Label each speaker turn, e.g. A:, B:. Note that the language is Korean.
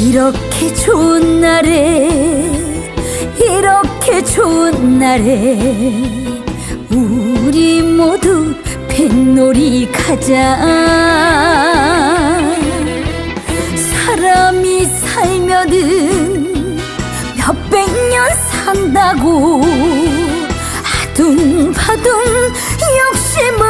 A: 이렇게 좋은 날에 이렇게 좋은 날에 우리 모두 뱃놀이 가자. 사람이 살면은 몇백 년 산다고 아둥바둥 욕심을